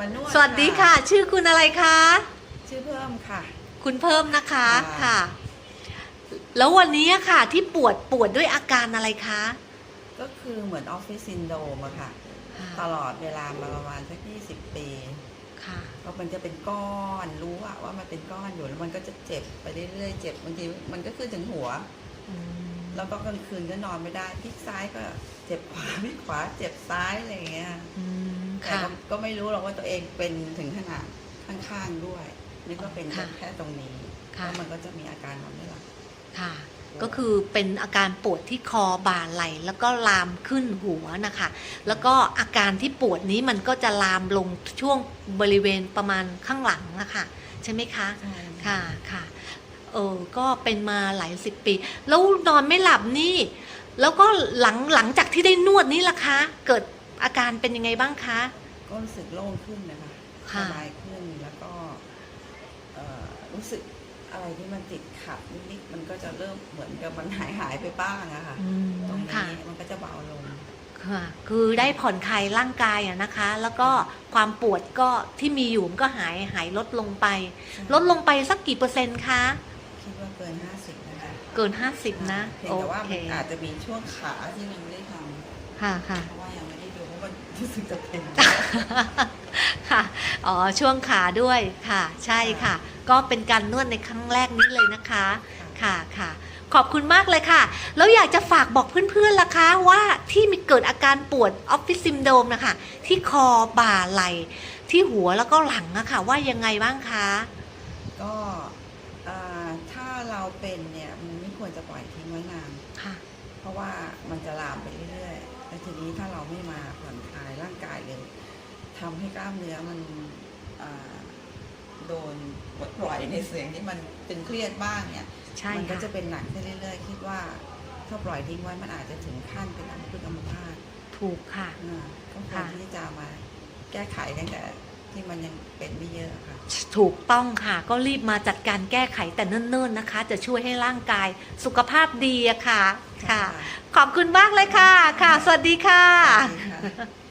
มานวดสวัสดีค่ะ ชื่อคุณอะไรคะ ชื่อเพิ่มค่ะ คุณเพิ่มนะคะค่ะค่ะ แล้ววันนี้ค่ะ ที่ปวดปวดด้วยอาการอะไรคะ ก็คือเหมือนออฟฟิศซินโดรมอะค่ะ ตลอดเวลามาประมาณสัก20ปีค่ะก็มันจะเป็นก้อนรู้อะว่ามันเป็นก้อนอยู่แล้วมันก็จะเจ็บไปเรื่อยๆเจ็บบางทีมันก็ขึ้นถึงหัวอืมแล้วก็กลางคืนก็นอนไม่ได้พลิกซ้ายก็เจ็บขวาพลิกขวาเจ็บซ้ายอะไรอย่างเงี้ยอืม แต่ค่ะก็ก็ไม่รู้หรอกว่าตัวเองเป็นถึงขนาดข้างๆด้วยนี่ก็เป็นค่ะแค่ตรงนี้ค่ะ แล้วมันก็จะมีอาการนอนไม่หลับ ค่ะ ก็คือเป็นอาการปวดที่คอบ่าไหล่แล้วก็ลามขึ้นหัวนะคะ แล้วก็อาการที่ปวดนี้มันก็จะลามลงช่วงบริเวณประมาณข้างหลังนะคะใช่ไหมคะใช่ค่ะค่ะเออก็เป็นมาหลายสิบปี แล้วนอนไม่หลับนี่ แล้วก็หลังหลังจากที่ได้นวดนี่ล่ะคะ เกิด อาการเป็นยังไงบ้างคะ ก็รู้สึกโล่งขึ้นนะคะสค่ะ บายขึ้นแล้วก็เอ่อรู้สึกอะไรที่มันติดขัดนิดๆมันก็จะเริ่มเหมือนกับมันหายหายๆไปบ้างอะค่ะอืมตรงนี้ค่ะมันก็จะเบาลง ค่ะ คือได้ผ่อนคลายร่างกายอะนะคะ แล้วก็ความปวดก็ที่มีอยู่มันก็หายหายลดลงไป ลดลงไปสักกี่เปอร์เซ็นต์คะ คิดว่าเกิน50นะคะเกิน 50 นะ เพียงโอแต่ว่าเค มันอาจจะมีช่วงขาที่มันไม่ได้ทค่ะค่ะำเพราะว่า ยังไม่ได้ดูเพราะว่ารู้สึกจะเป็นค่ะอ๋อช่วงขาด้วยค่ะ ใช่ค่ะ ก็เป็นการนวดในครั้งแรกนี้เลยนะคะค่ะค่ะ ขอบคุณมากเลยค่ะ แล้วอยากจะฝากบอกเพื่อนๆล่ะคะว่าที่มีเกิดอาการปวดออฟฟิศซิมโดมนะคะที่คอบ่าไหล่ที่หัวแล้วก็หลังอะค่ะ ว่ายังไงบ้างคะก็อ่าถ้าเราเป็นเนี่ยมันไม่ควรจะปล่อยทิ้งไว้นานค่ะเพราะว่ามันจะลามไปเรื่อยๆ แล้วทีนี้ถ้าเราไม่มาผ่อนคลายร่างกายเลยทำให้กล้ามเนื้อมันอ่าโดนปลดปล่อยในเสียงที่มันตึงเครียดบ้างเนี่ยใช่มัก็ค่ะจะเป็นหนักขึ้นเรื่อยๆ คิดว่าถ้าปล่อยทิ้งไว้มันอาจจะถึงขั้นเป็นอัมพฤกษ์อัมพาตถูกค่ะอ่าก็ควรค่ะที่จะมาแก้ไขตั้งแต่ ที่มันยังเป็นไม่เยอะค่ะ ถูกต้องค่ะ ก็รีบมาจัดการแก้ไขแต่เนิ่นๆนะคะ จะช่วยให้ร่างกายสุขภาพดีอะค่ะค่ะ ขอบคุณมากเลยค่ะค่ะ สวัสดีค่ะ สวัสดีค่ะ